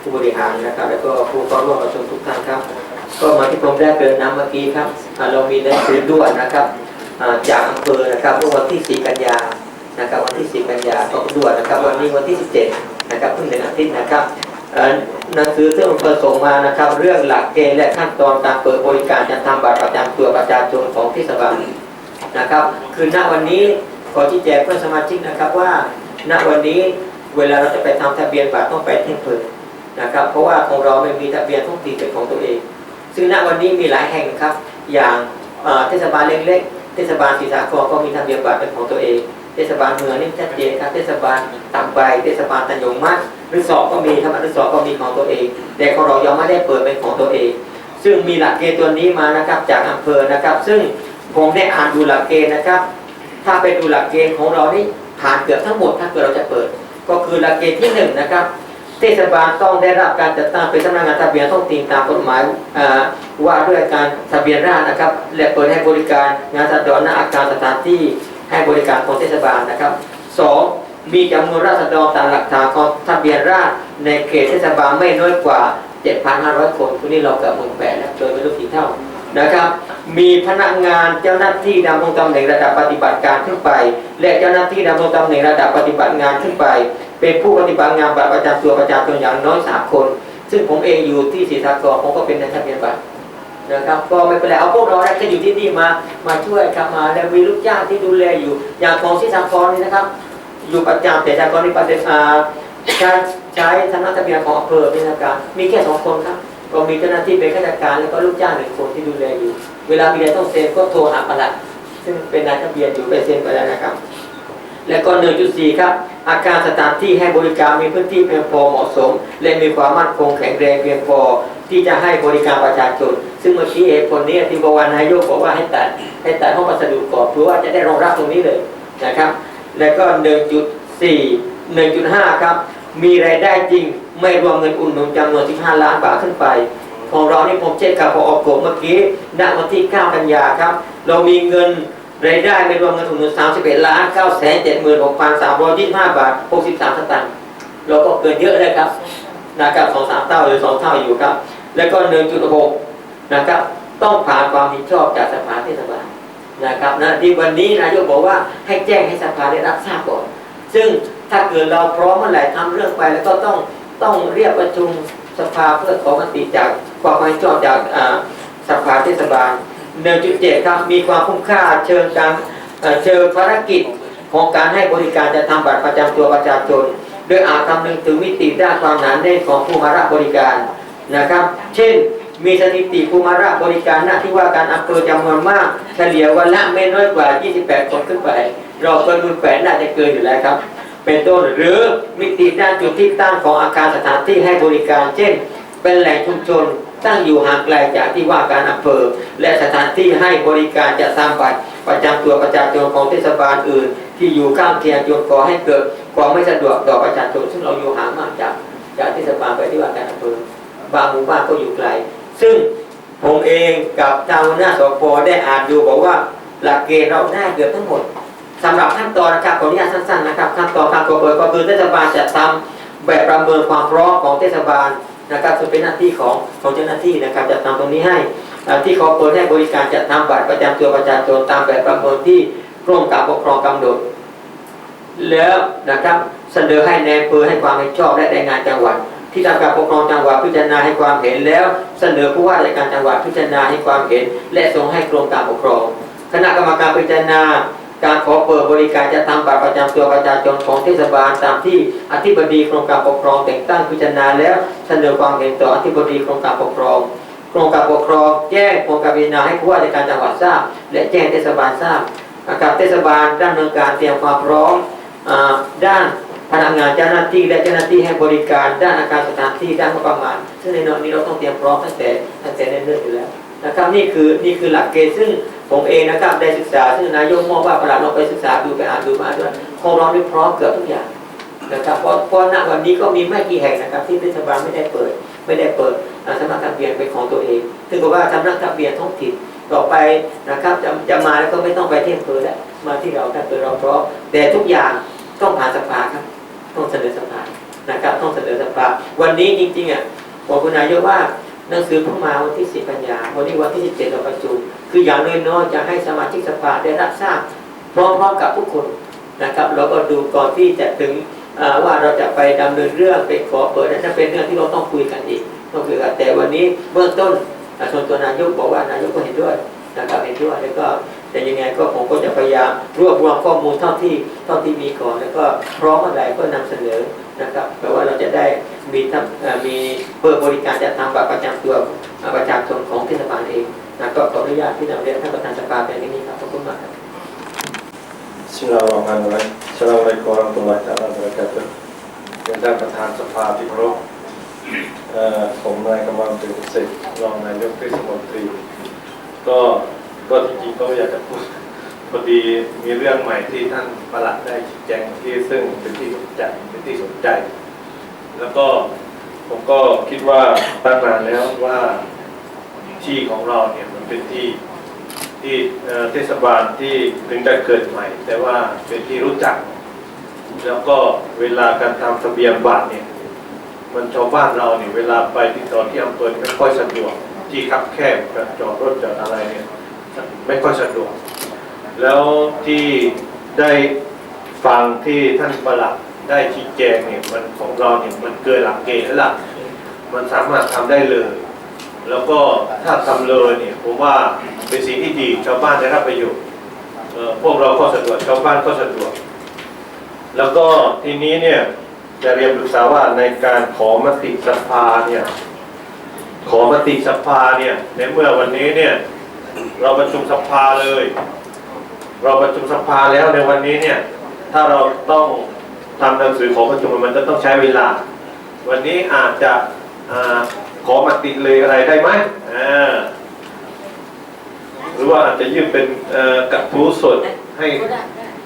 ผู้บริหารนะครับ แล้วก็ผู้เข้าร่วมประชุมทุกท่านครับ ก็มาที่ผมได้เกินน้ำเมื่อกี้ครับเรามีหนังสือด่วนนะครับจากอำเภอนะครับเมื่อวันที่4กันยานะครับวันที่ 4 กันยาก็ด่วนนะครับ วันนี้วันที่ 17 นะครับเพิ่งหนึ่งอาทิตย์นะครับหนังสือที่อำเภอส่งมานะครับ เรื่องหลักเกณฑ์และขั้นตอนการเปิดบริการจัดทำบัตรประจำตัวประชาชนของเทศบาลนะครับ คือณวันนี้ขอชี้แจงเพื่อนสมาชิกนะครับว่าณวันนี้เวลาเราจะไปทำทะเบียนบัตรต้องไปที่อำเภอ นะครับ เพราะว่าของเราไม่มีทะเบียนท้องถิ่นเป็นของตัวเอง ซึ่งณวันนี้มีหลายแห่งครับ อย่างเทศบาลเล็กๆ เทศบาลศรีสาครก็มีทะเบียนบัตรเป็นของตัวเอง เทศบาลเมืองนี่ชัดเจนครับ เทศบาลตักใบเทศบาลตันยงมัดรีสอร์ทก็มีครับรีสอร์ทก็มีของตัวเอง แต่ของเรายังไม่ได้เปิดเป็นของตัวเอง ซึ่งมีหลักเกณฑ์ตัวนี้มานะครับจากอำเภอนะครับ ซึ่งผมได้อ่านดูหลักเกณฑ์นะครับ ถ้าไปดูหลักเกณฑ์ของเรานี่ผ่านเกือบทั้งหมดถ้าเกิดเราจะเปิด ก็คือหลักเกณฑ์ที่หนึ่งนะครับ เทศบาลต้องได้รับการจัดตั้งเป็นสำนักงานทะเบียนท้องถิ่นตามกฎหมายว่าด้วยการทะเบียนราษฎรนะครับ และเปิดให้บริการงานสัดรณอาคารสถานที่ให้บริการของเทศบาลนะครับสองมีจำนวนราษฎรตามหลักฐานของทะเบียนราษฎรในเขตเทศบาลไม่น้อยกว่า 7,500 คนทีนี้เราเกือบหมื่นแปดแล้วโดยไม่รู้กี่เท่านะครับ มีพนักงานเจ้าหน้าที่ดำรงตำแหน่งระดับปฏิบัติการขึ้นไป และเจ้าหน้าที่ดำรงตำแหน่งระดับปฏิบัติงานขึ้นไป เป็นผู้ปฏิบัติงานบัตรประจำตัวประชาชนอย่างน้อยสามคน ซึ่งผมเองอยู่ที่ศรีสะเกษผมก็เป็นในทะเบียนบัตรนะครับก็ไม่เป็นไรเอาพวกเราที่อยู่ที่นี่มามาช่วยครับมาแล้วมีลูกจ้างที่ดูแลอยู่ อย่างของศรีสะเกษนี่นะครับ อยู่ประจำแต่ศรีสะเกษนี่ประเด็นใช้ใช้ทำทะเบียนของอำเภอเป็นทางการมีแค่สองคนครับก็มีเจ้าหน้าที่เป็นข้าราชการแล้วก็ลูกจ้างหนึ่งคนที่ดูแลอยู่ เวลามีอะไรต้องเซ็นก็โทรหาประหลัดซึ่งเป็นนายทะเบียนอยู่ไปเซ็นไปแล้วนะครับ และก็ 1.4 ครับ อาคารสถานที่ให้บริการมีพื้นที่เพียงพอเหมาะสม และมีความมั่นคงแข็งแรงเพียงพอที่จะให้บริการประชาชน ซึ่งเมื่อกี้เอคนนี้ที่บอกว่านายกบอกว่าให้ตัดให้ตัดห้องพัสดุก่อนเพื่อว่าจะได้รองรับตรงนี้เลยนะครับ และก็ 1.4 1.5 ครับ มีรายได้จริงไม่รวมเงินอุดหนุนจำนวน 15 ล้านบาทขึ้นไป ของเรานี่ผมเช็คกับพอออกเมื่อกี้ณวันที่ 9 กันยาครับ เรามีเงิน รายได้ไม่รวมเงินอุดหนุน31ล้าน9แสน76,325บห้าบาท63สตางค์เราก็เกินเยอะเลยครับนะครับสองสามเท่าหรือสองเท่าอยู่ครับ แล้วก็1.6นะครับต้องผ่านความเห็นชอบจากสภาเทศบาลนะครับนะที่วันนี้นายกบอกว่าให้แจ้งให้สภาได้รับทราบก่อน ซึ่งถ้าเกิดเราพร้อมเมื่อไหร่ทำเรื่องไปแล้วก็ต้องต้องเรียกประชุมสภาเพื่อขอมติจากความเห็นชอบจากอ่าสภาเทศบาล 1.7 ครับ มีความคุ้มค่าเชิงการเชิงภารกิจของการให้บริการจะทำบัตรประจำตัวประชาชน โดยอาจคำนึงถึงมิติด้านความหนาแน่นของผู้มารับบริการนะครับ เช่น มีสถิติผู้มารับบริการหน้าที่ว่าการอำเภอจำนวนมาก เฉลี่ยวันละไม่น้อยกว่า 28 คนขึ้นไป เราเกินมือแฝงน่าจะเกินอยู่แล้วครับ เป็นต้นหรือมิติด้านจุดที่ตั้งของอาคารสถานที่ให้บริการ เช่น เป็นแหล่งชุมชน ตั้งอยู่ห่างไกลจากที่ว่าการอำเภอ และสถานที่ให้บริการจะทำบัตรประจำตัวประชาชนของเทศบาลอื่น ที่อยู่ข้างเคียงจนก่อให้เกิดความไม่สะดวกต่อประชาชนซึ่งเราอยู่ห่างมากจากจากเทศบาลไปที่ว่าการอำเภอบางหมู่บ้านก็อยู่ไกล ซึ่งผมเองกับทางหัวหน้าสพได้อ่านดูบอกว่าหลักเกณฑ์เราได้เกือบทั้งหมดสำหรับขั้นตอนนะครับขออนุญาตสั้นๆนะครับขั้นตอนทางกบก็คือเทศบาลจะทำแบบประเมินความพร้อมของเทศบาล นะครับซึ่งเป็นหน้าที่ของของเจ้าหน้าที่นะครับจะทำตรงนี้ให้ที่ขาเปิดให้บริการจะทำบัตรประจำตัวประชาชนตามแบบประเมินที่กรมการปกครองกำหนดแล้วนะครับเสนอให้แนายอำเภอให้ความเห็นชอบและแรงงานจังหวัด ที่ทำการปกครองจังหวัดพิจารณาให้ความเห็นแล้ว เสนอผู้ว่าราชการจังหวัดพิจารณาให้ความเห็น และส่งให้กรมการปกครอง คณะกรรมการพิจารณา การขอเปิดบริการจะทำบัตรประจำตัวประชาชนของเทศบาลตามที่อธิบดีกรมการปกครองแต่งตั้งพิจารณาแล้วเสนอความเห็นต่ออธิบดีกรมการปกครองกรมการปกครองแจ้งกรมการพิจารณาให้ผู้ว่าราชการจังหวัดทราบ และแจ้งเทศบาลทราบนะครับเทศบาลดำเนินการเตรียมความพร้อมด้านพนักงานเจ้าหน้าที่และเจ้าหน้าที่ให้บริการด้านอาคารสถานที่ด้านงบประมาณซึ่งในนอนนี้เราต้องเตรียมพร้อมตั้งแต่ตั้งแต่ในเนิ่นๆอยู่แล้ว นะครับนี่คือนี่คือหลักเกณฑ์ซึ่งผมเองนะครับได้ศึกษาซึ่งนายกมองว่าประหลัดเราไปศึกษาดูไปอ่านดูมาด้วยของเราได้พร้อมเกือบทุกอย่างนะครับเพราะเพราะณวันนี้ก็มีไม่กี่แห่งนะครับที่เทศบาลไม่ได้เปิด ไม่ได้เปิดอ่าสำนักทะเบียนเป็นของตัวเองซึ่งก็ว่าสำนักทะเบียนท้องถิ่นต่อไปนะครับจะจะมาแล้วก็ไม่ต้องไปที่อำเภอแล้วมาที่เราถ้าเกิดเราพร้อมแต่ทุกอย่างต้องผ่านสภาครับต้องเสนอสภานะครับต้องเสนอสภาวันนี้จริงๆอะบอกคุณนายกว่า หนังสือเพิ่งมาวันที่10กันยาวันนี้วันที่17เจ็ดเราประชุมคืออย่างน้อยๆจะให้สมาชิกสภาได้รับทราบพร้อมๆกับทุกคนนะครับแล้วก็ดูก่อนที่จะถึงว่าเราจะไปดำเนินเรื่องไปขอเปิดนั่นจะเป็นเรื่องที่เราต้องคุยกันอีกต้องคุยกันแต่วันนี้เบื้องต้นส่วนตัวนายกบอกว่านายกก็เห็นด้วยนะครับเห็นด้วยแล้วก็แต่ยังไงก็ผมก็จะพยายามรวบรวมข้อมูลเท่าที่เท่าที่มีก่อนแล้วก็พร้อมอะไรก็นำเสนอ นะครับแปลว่าเราจะได้มีทั้งเอ่อมีเปิดบริการจะทำบัตรประจำตัวประชาชนของเทศบาลเองนะก็ขออนุญาตที่นำเรียนท่านประธานสภาเป็นอย่างนี้ครับขอบคุณมากครับ Bismillahirrahmanirrahim. Assalamualaikum warahmatullahi wabarakatuh. เป็นท่านประธานสภาที่เคารพผมนายกำลังตื่นสิทธิ์รองนายกเทศมนตรี ก็ก็จริงๆก็อยากจะพูด พอดีมีเรื่องใหม่ที่ท่านประหลัดได้ชี้แจงที่ซึ่งเป็นที่สนใจเป็นที่สนใจ แล้วก็ผมก็คิดว่าตั้งนานแล้วว่าที่ของเราเนี่ยมันเป็นที่ที่เทศบาลที่ถึงได้เกิดใหม่ แต่ว่าเป็นที่รู้จัก แล้วก็เวลาการทำทะเบียนบ้านเนี่ยมันชาวบ้านเราเนี่ยเวลาไปติดต่อที่อำเภอไม่ค่อยสะดวกที่คับแคบจอดรถจอดอะไรเนี่ยไม่ค่อยสะดวก แล้วที่ได้ฟังที่ท่านประหลัดได้ชี้แจงเนี่ยมันของเราเนี่ยมันเกินหลักเกณฑ์แล้วล่ะมันสามารถทำได้เลย แล้วก็ถ้าทำเลยเนี่ยผมว่าเป็นสิ่งที่ดีชาวบ้านได้รับประโยชน์พวกเราก็สะดวกชาวบ้านก็สะดวก แล้วก็ทีนี้เนี่ยจะเรียนปรึกษาว่าในการขอมติสภาเนี่ยขอมติสภาเนี่ยในเมื่อวันนี้เนี่ยเราประชุมสภาเลย เราประชุมสภาแล้วในวันนี้เนี่ยถ้าเราต้องทำหนังสือขอประชุมมันจะต้องใช้เวลา วันนี้อาจจะอาขอมาติเลยอะไรได้ไหมหรือว่าอาจจะยื่นเป็นกระทู้สดให้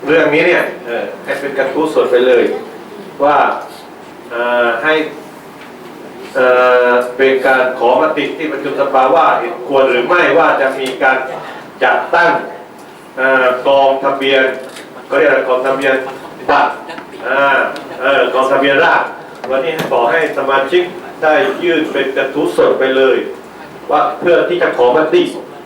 เรื่องนี้เนี่ยให้เป็นกระทู้สดไปเลย ว่าให้เป็นการขอมติที่ประชุมสภาว่าเห็นควรหรือไม่ว่าจะมีการจัดตั้ง กองทะเบียนก็เรียกอะไรกองทะเบียนบัตรอ่าเออกองทะเบียนราษฎร์วันนี้ขอให้สมาชิกได้ยื่นเป็นกระทู้สดไปเลย ว่าเพื่อที่จะขอมติ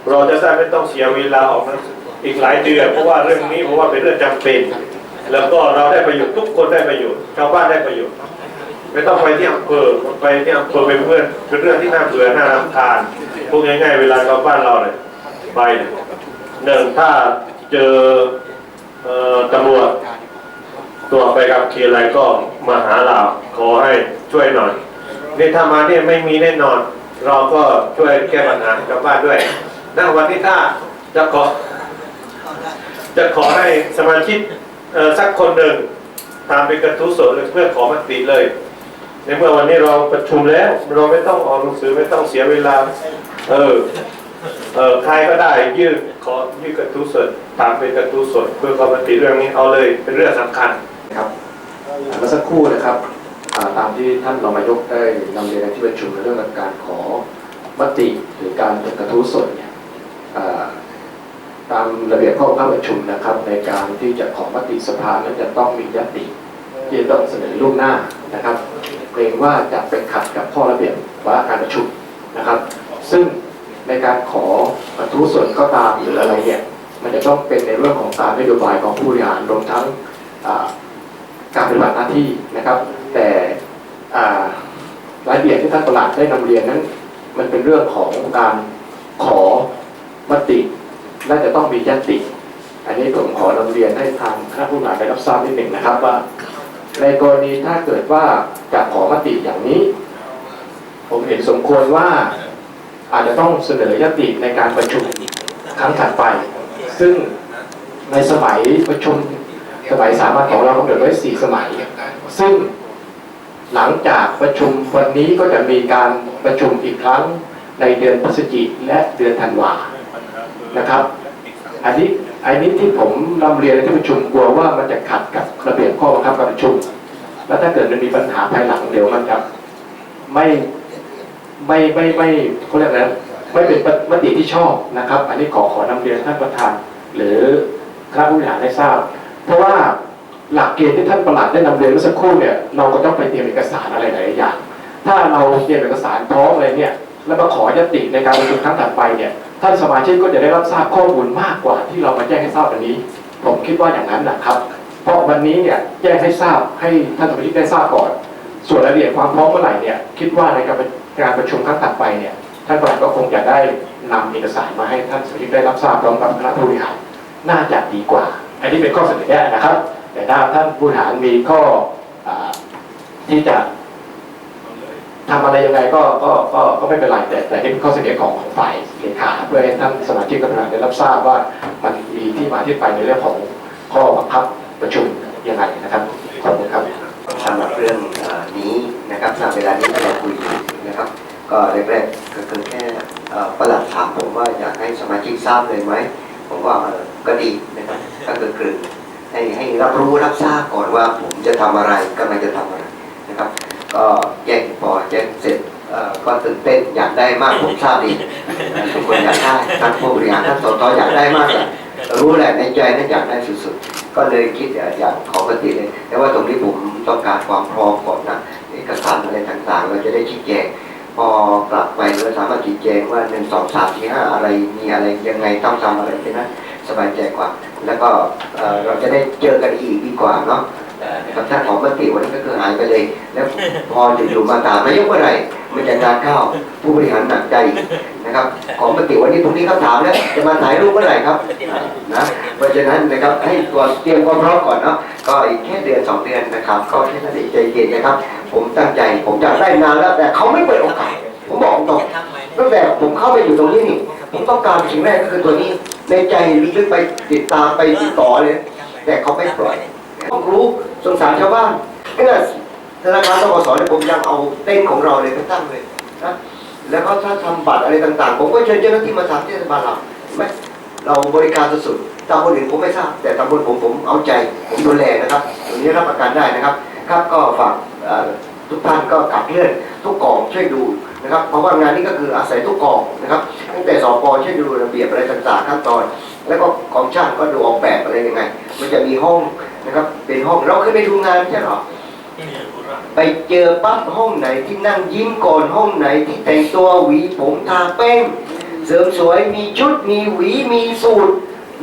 เราจะได้ไม่ต้องเสียเวลาออกหนังสืออีกหลายเดือนเพราะว่าเรื่องนี้เพราะว่าเป็นเรื่องจำเป็น แล้วก็เราได้ประโยชน์ทุกคนได้ประโยชน์ชาวบ้านได้ประโยชน์ไม่ต้องไปที่อำเภอไปที่อำเภอเป็นเพื่อนเป็นเรื่องที่น่าเบื่อน่ารำคาญพูดง่ายๆเวลาชาวบ้านเราเนี่ยไปเนี่ย หนึ่งถ้าเจอเออตำรวจตัวไปกับขี่อะไรก็มาหาเราขอให้ช่วยหน่อยนี่ถ้ามาเนี่ยไม่มีแน่นอน เราก็ช่วยแก้ปัญหาชาวบ้านด้วยณวันนี้ถ้าจะขอ จะขอให้สมาชิกสักคนหนึ่งตามเป็นกระทู้สดเลยเพื่อขอมติเลย ในเมื่อวันนี้เราประชุมแล้ว เราไม่ต้องออกหนังสือไม่ต้องเสียเวลา เออ เออใครก็ได้ยื่นขอยื่นกระทู้สดตามเป็นกระทู้สดเพื่อขอมติเรื่องนี้เอาเลยเป็นเรื่องสำคัญครับเมื่อสักครู่นะครับตามที่ท่านรองนายกได้นำเรียนในที่ประชุมในเรื่องการขอมติหรือการกระทู้สดเนี่ยตามระเบียบข้อบังคับประชุมนะครับ ในการที่จะขอมติสภานั้นจะต้องมียติที่ต้องเสนอล่วงหน้านะครับเกรงว่าจะไปขัดกับข้อระเบียบวาระการประชุมนะครับ ซึ่ง ในการขอกระทู้สดก็ตามหรืออะไรเนี่ยมันจะต้องเป็นในเรื่องของตามนโยบายของผู้บริหารรวมทั้งการปฏิบัติหน้าที่นะครับ แต่รายละเอียดที่ท่านประหลัดได้นำเรียนนั้น มันเป็นเรื่องของการขอมติและจะต้องมียติ อันนี้ผมขอนำเรียนให้ทางคณะผู้บริหารได้รับทราบนิดหนึ่งนะครับว่า ในกรณีถ้าเกิดว่าจะขอมติอย่างนี้ ผมเห็นสมควรว่า อาจจะต้องเสนอยติในการประชุมครั้งถัดไป ซึ่งในสมัยประชุมสมัยสามัญของเรากำหนดไว้สี่สมัย ซึ่งหลังจากประชุมวันนี้ก็จะมีการประชุมอีกครั้งในเดือนพฤศจิกและเดือนธันวานะครับ อันนี้อันนี้ที่ผมนำเรียนในที่ประชุมกลัวว่ามันจะขัดกับระเบียบข้อบังคับการประชุม แล้วถ้าเกิดมันมีปัญหาภายหลังเดี๋ยวมันจะไม่ ไม่ไม่ไม่เขาเรียกอะไรนะไม่เป็นมติที่ชอบนะครับ อันนี้ขอขอนำเรียนท่านประธาน หรือคณะผู้บริหารให้ทราบ เพราะว่าหลักเกณฑ์ที่ท่านประหลัดได้นำเรียนเมื่อสักครู่เนี่ยเราก็ต้องไปเตรียมเอกสารอะไรหลายอย่าง ถ้าเราเตรียมเอกสารพร้อมเลยเนี่ยแล้วมาขอยติในการประชุมครั้งถัดไปเนี่ยท่านสมาชิกก็จะได้รับทราบข้อมูลมากกว่าที่เรามาแจ้งให้ทราบวันนี้ ผมคิดว่าอย่างนั้นนะครับ เพราะวันนี้เนี่ยแจ้งให้ทราบให้ท่านสมาชิกได้ทราบก่อน ส่วนรายละเอียดความพร้อมเมื่อไหร่เนี่ยคิดว่าในการ การประชุมครั้งถัดไปเนี่ยท่านประหลัดก็คงจะได้นำเอกสารมาให้ท่านสมาชิกได้รับทราบพร้อมกับคณะผู้บริหารน่าจะดีกว่า อันนี้เป็นข้อเสนอแนะนะครับ แต่ถ้าท่านผู้บริหารมีข้ออที่จะทำอะไรยังไงก็ก็ก็ก็ไม่เป็นไรแต่แต่นี่เป็นข้อเสนอของของฝ่ายเลขาเพื่อให้ท่านสมาชิกกับปรได้รับทราบว่ามันมีที่มาที่ไปในเรื่องของข้อบังคับประชุมยังไงนะครับขอบคุณครับสำหรับเรื่องนี้นะครับณเวลานี้เราคุย นะครับ ก็แรกๆก็คือแค่ประหลัดถามผมว่าอยากให้สมาชิกทราบเลยไหมผมว่าก็ดีนะครับก็คือคือให้ให้รับรู้รับทราบก่อนว่าผมจะทำอะไรกำลังจะทำอะไรนะครับ ก็แจ้งพอแจ้งเสร็จก็ตื่นเต้นอยากได้มากผมทราบดีทุกคนอยากได้ท่านผู้บริหารท่านสตอยากได้มากเลยรู้แหละในใจนั้นอยากได้สุดๆ ก็เลยคิดอยากขอปฏิเลยแต่ว่าตรงนี้ผมต้องการความพร้อมก่อนนะเอกสารอะไรต่างๆ เราจะได้ชี้แจง พอกลับไปเราสามารถจีแจงว่าหนึ่งสองสามสี่ห้าอะไรมีอะไรยังไงต้องทำอะไรใช่ไหมสบายใจกว่า แล้วก็เราจะได้เจอกันอีกดีกว่าเนาะกับท่านของมติวันนี้ก็คือหายไปเลย แล้วพออยู่ๆมาตามนายกเมื่อไรมันจะการเข้าผู้บริหารหนักใจ นะครับ ของมติวันนี้ตรงนี้เขาถามแล้วจะมาถ่ายรูปเมื่อไหร่ครับนะเพราะฉะนั้นนะครับให้ตัวเตรียมความพร้อมก่อนเนาะก็อีกแค่เดือนสองเดือนนะครับ ก็แค่นั้นเองใจเย็นนะครับ ผมตั้งใจผมอยากได้นานแล้วแต่เขาไม่เปิดโอกาสผมบอกตรงตั้งแต่ผมเข้าไปอยู่ตรงนี้นี่ผมต้องการสิ่งแรกก็คือตัวนี้ในใจลึกๆไปติดตามไปติดต่อเลย แต่เขาไม่ปล่อยต้องรู้สงสารชาวบ้านขนาดธนาคารตกสเนี่ยผมยังเอาเต้นของเราเลยไปตั้งเลยนะ แล้วก็ถ้าทำบัตรอะไรต่างๆ ผมก็เชิญเจ้าหน้าที่มาทำที่เทศบาลเราเห็นไหมเราบริการสุดๆตำบลอื่นผมไม่ทราบ แต่ตำบลผมผมเอาใจ ผมดูแลนะครับตรงนี้รับประกันได้นะครับ ครับก็ฝากทุกท่านก็ขับเลื่อนทุกกองช่วยดูนะครับ เพราะว่างานนี้ก็คืออาศัยทุกกองนะครับตั้งแต่สปช่วยดูระเบียบอะไรต่างๆขั้นตอน แล้วก็กองช่างก็ดูออกแบบอะไรยังไง มันจะมีห้องนะครับเป็นห้องเราเคยไปดูงานใช่หรอ ไปเจอปั๊บห้องไหนที่นั่งยิ้มก่อนห้องไหนที่แต่งตัวหวีผมทาแป้งเสริมสวยมีชุดมีหวีมีสูตร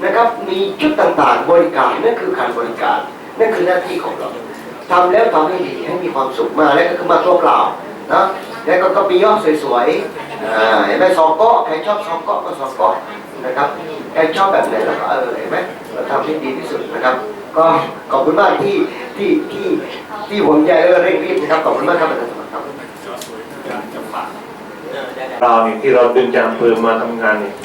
นะครับ มีชุดต่างๆ บริการนั่นคือการบริการนั่นคือหน้าที่ของเราทำแล้วทำให้ดีให้มีความสุขมาแล้วก็คือมาตัวเปล่านะแล้วก็ก็ปีย่อสวยๆอ่าเห็นไหมสองเกาะใครชอบสองเกาะก็สองเกาะนะครับใครชอบแบบไหนแล้วก็เออเห็นไหมเราทำให้ดีที่สุดนะครับ ก็ขอบคุณมากที่ที่ที่ ที่ห่วงใยและเร่งรีบนะครับขอบคุณมากครับอาจารย์สมัครครับเราเนี่ยที่เราดึงจากอำเภอมาทำงานเนี่ย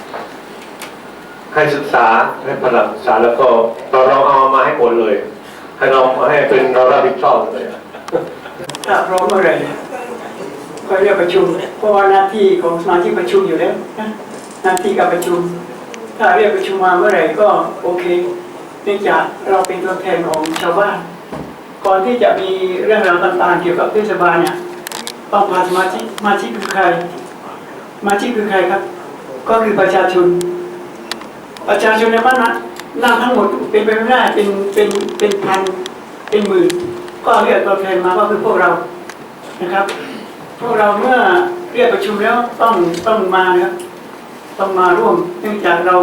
ให้ศึกษาให้พลังศึกษาแล้วก็เราเราเอามาให้หมดเลย ให้เรามาให้เป็นเรารับผิดชอบเลยถ้าพร้อมเมื่อไหร่ก็เรียกประชุม เพราะว่าหน้าที่ของสมาชิกประชุมอยู่แล้วนะหน้าที่การประชุม ถ้าเรียกประชุมมาเมื่อไหร่ก็โอเคเนื่องจากเราเป็นตัวแทนของชาวบ้าน ก่อนที่จะมีเรื่องราวต่างๆ เกี่ยวกับเทศบาลเนี่ยต้องพาสมาชิกสมาชิกคือใครสมาชิกคือใครครับ ก็คือประชาชน ประชาชนในบ้านนั้นนั่งทั้งหมดเป็นไปไม่ได้เป็นเป็นเป็นพันเป็นหมื่นก็เรียกตัวแทนมาก็คือพวกเรานะครับ พวกเราเมื่อเรียกประชุมแล้วต้องต้องมานะครับต้องมาร่วมเนื่องจากเรา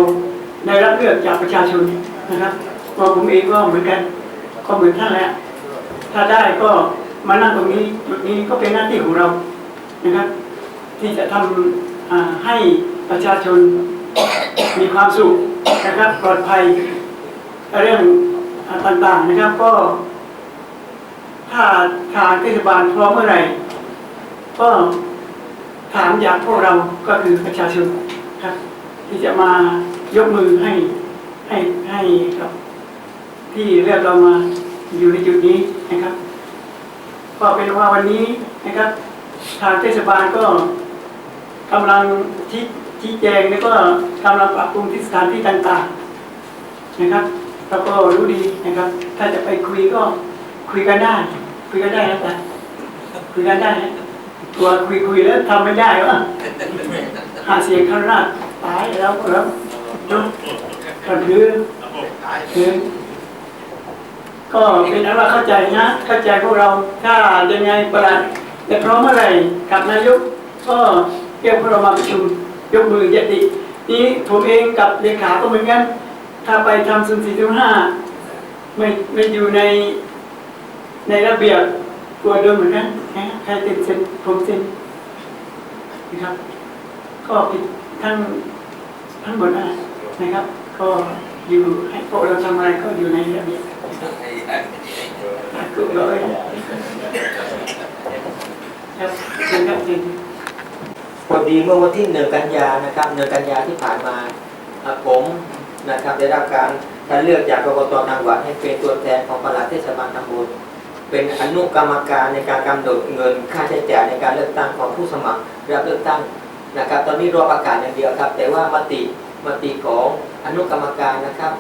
ได้รับเลือกจากประชาชนนะครับตัวผมเองก็เหมือนกันก็เหมือนท่านแหละ ถ้าได้ก็มานั่งตรงนี้จุดนี้ก็เป็นหน้าที่ของเรานะครับ ที่จะทำอ่าให้ประชาชนมีความสุขนะครับปลอดภัยเรื่องต่างๆนะครับก็ ถ้าทางเทศบาลพร้อมเมื่อไหร่ ก็ถามอยากพวกเราก็คือประชาชนครับ ที่จะมายกมือให้ให้ให้กับ ที่เรียกเรามา อยู่ในจุดนี้นะครับก็เป็นว่าวันนี้นะครับ ทางเทศบาลก็กำลังชี้ชี้แจงแล้วก็กำลังปรับปรุงที่สถานที่ต่างๆนะครับแล้วก็รู้ดีนะครับ ถ้าจะไปคุยก็คุยกันได้ คุยกันได้นะจ๊ะคุยกันได้ตัวคุยคุยแล้วทำไม่ได้วะหาเสียงข้างหน้าตายแล้วแล้วเนาะก็คือคือ ก็เป็นอันว่าเข้าใจนะเข้าใจพวกเราถ้ายังไงประหลัดแต่พร้อมเมื่อไหร่กับนายกก็เรียกพวกเรามาประชุมยกมือยตินี้ผมเองกับเลขาก็เหมือนกัน ถ้าไปทำสุ่มสี่สุ่มห้าไม่ไม่อยู่ในในระเบียบกลัวโดนเหมือนกันนะใครเซ็นเซ็นผมเซ็นนะครับ ก็ผิดทั้งทั้งหมดนะนะครับ ก็อยู่ให้พวกเราทำอะไรก็อยู่ในระเบียบ ถูกเลยครับเชิญครับเชิญพอดีเมื่อวันที่หนึ่งกันยานะครับหนึ่งกันยาที่ผ่านมาผมนะครับได้รับการคัดเลือกจากกรกตจังหวัดให้เป็นตัวแทนของปลัดเทศบาลตำบลเป็นอนุกรรมการในการกำหนดเงินค่าใช้จ่ายในการเลือกตั้งของผู้สมัครรับเลือกตั้งนะครับ ตอนนี้รอประกาศอย่างเดียวครับ แต่ว่ามติมติของอนุกรรมการนะครับ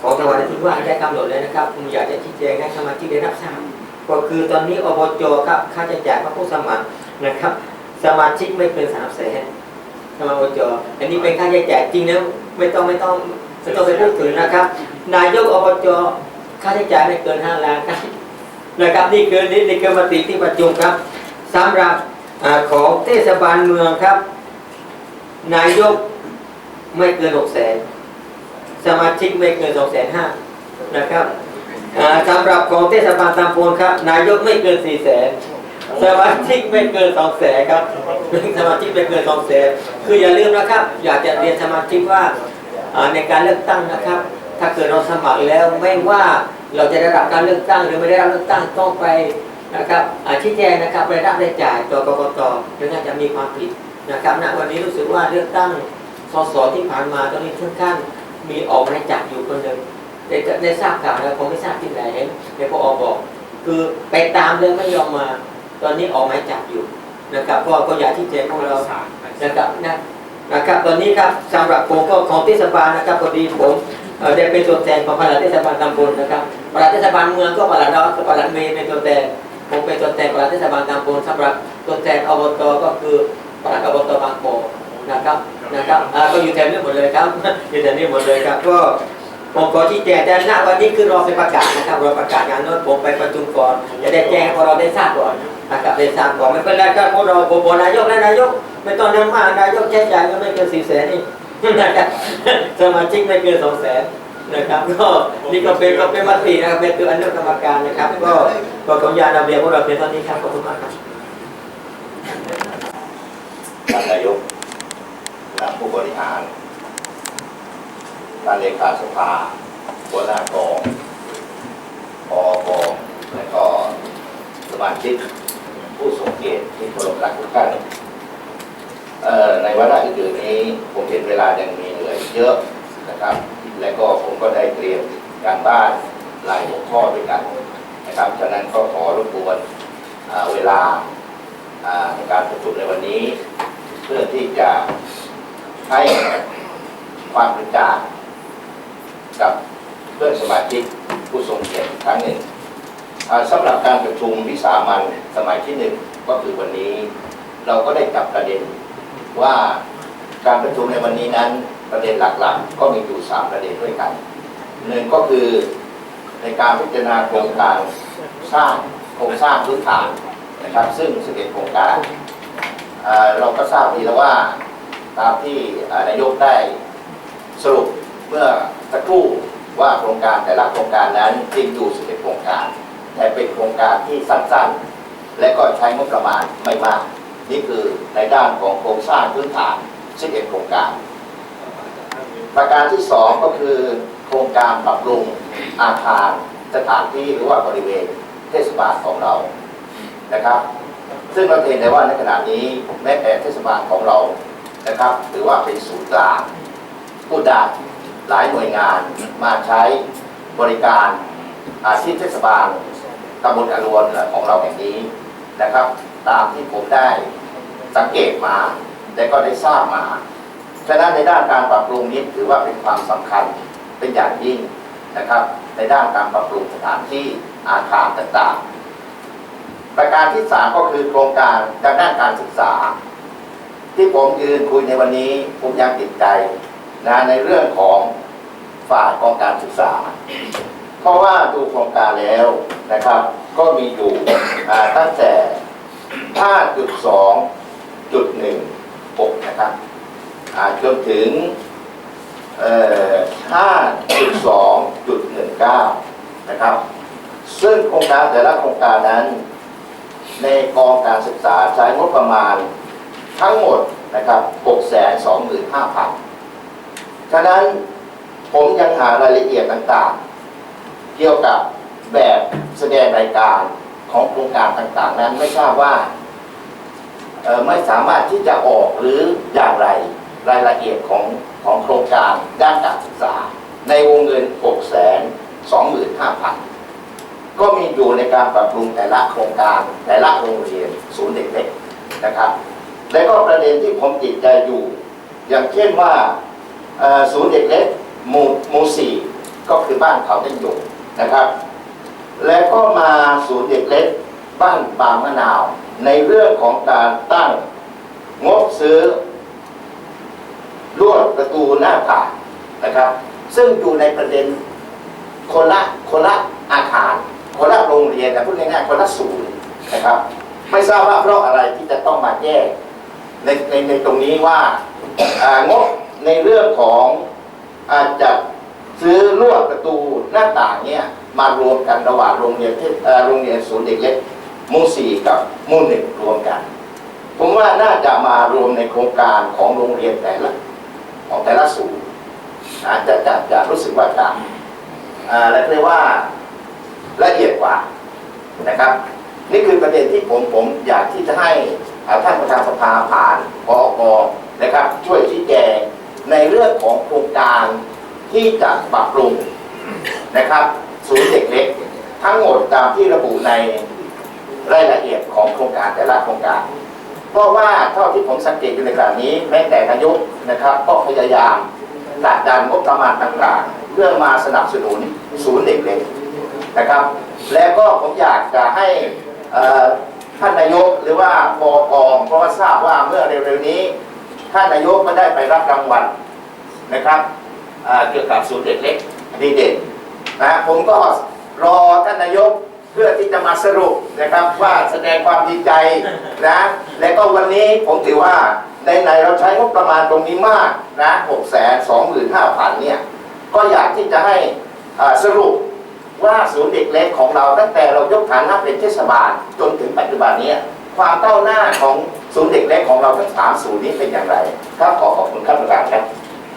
ของจังหวัดนราธิวาได้กำหนดเลยนะครับผมอยากจะชี้แจงให้สมาชิกได้รับทราบก็คือตอนนี้อบจครับค่าใช้จ่ายของผู้สมัครนะครับ สมาชิกไม่เกินสามแสนสมาชิกอันนี้เป็นค่าใช้จ่ายจริงนะไม่ต้องไม่ต้องไม่ต้องไปพูดถึงนะครับ นายกอบจค่าใช้จ่ายไม่เกินห้าล้านครับนะครับนี่คือนี่นี่คือมติที่ประชุมครับสำหรับของเทศบาลเมืองครับ นายกไม่เกินหกแสน สมาชิกไม่เกินสองแสนห้านะครับสำหรับของเทศบาลตำบลครับ นายกไม่เกินสี่แสนสมาชิกไม่เกินสองแสนครับสมาชิกไม่เกินสองแสนคืออย่าลืมนะครับ อยากจะเรียนสมาชิกว่าในการเลือกตั้งนะครับ ถ้าเกิดเราสมัครแล้วไม่ว่าเราจะได้รับการเลือกตั้งหรือไม่ได้รับเลือกตั้งต้องไปนะครับชี้แจงนะครับรายรับรายจ่ายต่อกกตถึงอาจะมีความผิดนะครับณวันนี้รู้สึกว่าเลือกตั้งสสที่ผ่านมาตอนนี้ถึงขั้น มีออกหมายจับอยู่คนหนึ่งได้ได้ทราบข่าวแล้วผมไม่ทราบที่ไหนเดี๋ยวพอบอก คือไปตามเลยไม่ยอมมา ตอนนี้ออกหมายจับอยู่นะครับก็ก็อยากที่แจ้งพวกเรานะครับนะนะครับตอนนี้ครับสำหรับผมก็ของเทศบาลนะครับพอดีผมเอ่อได้เป็นตัวแทนของปลัดเทศบาลตำบลนะครับปลัดเทศบาลเมืองก็ปลัดดอนปลัดเมย์เป็นตัวแทนผมเป็นตัวแทนปลัดเทศบาลตำบลสำหรับตัวแทนอบตก็คือปลัดอบตบางโพนะครับ นะครับก็อยู่แถวนี้หมดเลยครับอยู่แถวนี้หมดเลยครับก็ผมขอชี้แจงแต่ณวันนี้คือรอไปประกาศนะครับรอประกาศงานโน้นผมไปประชุมก่อนจะได้แจ้งพอเราได้ทราบก่อนนะครับได้ทราบก่อนไม่เป็นไรครับพวกเราผมบอกนายกและนายก ไม่ต้องนั่งมากนายกใช้จ่ายก็ไม่เกินสี่แสนนี่นะครับสมาชิกไม่เกินสองแสนนะครับก็นี่ก็เป็นก็เป็นมตินะครับเป็นตัวอนุกรรมการนะครับ ก็ก็ขออนุญาตนำเรียนพวกเราเพียงเท่านี้ครับขอบคุณมากครับท่านนายก คณะผู้บริหารท่านเลขาสภาหัวหน้ากองปอกและก็สมาชิกผู้ทรงเกตที่เคารพรักทุกท่านในวาระอื่นๆนี้ผมเห็นเวลายังมีเหลือเยอะนะครับ และก็ผมก็ได้เตรียมการบ้านหลายหัวข้อด้วยกันนะครับ ฉะนั้นก็ขอรบกวนเวลาในการประชุมในวันนี้ เพื่อที่จะ ให้ความกระจางกับเพื่อนสมาชิกผู้ทรงเกียรติครั้งหนึ่งสำหรับการประชุมวิสามันสมัยที่หนึ่งก็คือวันนี้ เราก็ได้จับประเด็นว่าการประชุมในวันนี้นั้นประเด็นหลักๆ ก็มีอยู่สามประเด็นด้วยกันหนึ่งก็คือในการพิจารณาโครงการสร้างโครงสร้างพื้นฐานนะครับ ซึ่ง11โครงการเราก็ทราบดีแล้วว่า ตามที่นายกได้สรุปเมื่อสักครู่ว่าโครงการแต่ละโครงการนั้นจริงอยู่11โครงการ แต่เป็นโครงการที่สั้นๆ และก็ใช้งบประมาณไม่มาก นี่คือในด้านของโครงสร้างพื้นฐาน 11 โครงการ ประการที่สองก็คือโครงการปรับปรุงอาคารสถานที่หรือว่าบริเวณเทศบาลของเรานะครับ ซึ่งเราเห็นได้ว่าในขณะนี้แม้แต่เทศบาลของเรา นะครับถือว่าเป็นศูนย์กลางผู้ได้หลายหน่วยงานมาใช้บริการอาชีพเทศบาลตำบลอรวนของเราแห่งนี้นะครับ ตามที่ผมได้สังเกตมาและก็ได้ทราบมาฉะนั้นในด้านการปรับปรุงนี้ถือว่าเป็นความสำคัญเป็นอย่างยิ่งนะครับ ในด้านการปรับปรุงสถานที่อาคารต่างๆ ประการที่สามก็คือโครงการด้านการศึกษา ที่ผมยืนคุยในวันนี้ผมยังติดใจนะในเรื่องของฝ่ายของการศึกษา เพราะว่าดูโครงการแล้วนะครับ ก็มีอยู่ตั้งแต่ 5.2.16 นะครับจนถึง 5.2.19 นะครับ ซึ่งโครงการแต่ละโครงการนั้น ในกองการศึกษาใช้งบประมาณ ทั้งหมดนะครับ625,000 ฉะนั้นผมยังหารายละเอียดต่างๆ เกี่ยวกับแบบแสดงรายการของโครงการต่างๆ นั้นไม่ทราบว่าไม่สามารถที่จะออกหรืออย่างไรรายละเอียดของของโครงการด้านการศึกษา ในวงเงิน 625,000 ก็มีอยู่ในการปรับปรุงแต่ละโครงการแต่ละโรงเรียนศูนย์เด็กเล็กนะครับ และก็ประเด็นที่ผมติดใจอยู่ อย่างเช่นว่าศูนย์เด็กเล็กหมู่หมู่สี่ก็คือบ้านเขาเต้นอยู่นะครับ และก็มาศูนย์เด็กเล็กบ้านบางมะนาว ในเรื่องของการตั้งงบซื้อลวดประตูหน้าต่างนะครับ ซึ่งอยู่ในประเด็นคนละคนละอาคารคนละโรงเรียนนะพูดง่ายๆคนละศูนย์นะครับ ไม่ทราบว่าเพราะอะไรที่จะต้องมาแยก ในในในตรงนี้ว่าอ่างบในเรื่องของอาจจะซื้อลวดประตูหน้าต่างเนี่ยมารวมกันระหว่างโรงเรียนทศเอ่โรงเรียนศูนย์เด็กเล็กมู่สี่กับมู่หนึ่งรวมกัน ผมว่าน่าจะมารวมในโครงการของโรงเรียนแต่ละของแต่ละศูนย์อาจจะจะจะรู้สึกว่าจะอ่าและเรียกว่าละเอียดกว่านะครับ นี่คือประเด็นที่ผมผมอยากที่จะให้ ท่านประธานสภาผ่านปอกนะครับ ช่วยชี้แจงในเรื่องของโครงการที่จะปรับปรุงนะครับ ศูนย์เด็กเล็ก ทั้งหมดตามที่ระบุในรายละเอียดของโครงการแต่ละโครงการ เพราะว่าเท่าที่ผมสังเกตอยู่ในขณะนี้ แม้แต่นายกนะครับ ก็พยายามผลักดันงบประมาณต่างๆ เพื่อมาสนับสนุนศูนย์เด็กเล็กนะครับ และก็ผมอยากจะให้อ่อ ท่านนายกหรือว่าปอกองเพราะว่าทราบว่าเมื่อเร็วๆนี้ ท่านนายกก็ได้ไปรับรางวัลนะครับเกี่ยวกับศูนย์เด็กเล็กดีเด่นนะผมก็รอท่านนายกเพื่อที่จะมาสรุปนะครับว่าแสดงความดีใจนะและก็วันนี้ผมถือว่าในในเราใช้งบประมาณตรงนี้มากนะหกแสนสองหมื่นห้าพันเนี่ยก็อยากที่จะให้สรุป ว่าศูนย์เด็กเล็กของเราตั้งแต่เรายกฐานะเป็นเทศบาลจนถึงปัจจุบันนี้ความก้าวหน้าของศูนย์เด็กเล็กของเราทั้งสามศูนย์นี้เป็นอย่างไรครับขอขอบคุณครับอาจารย์ครับ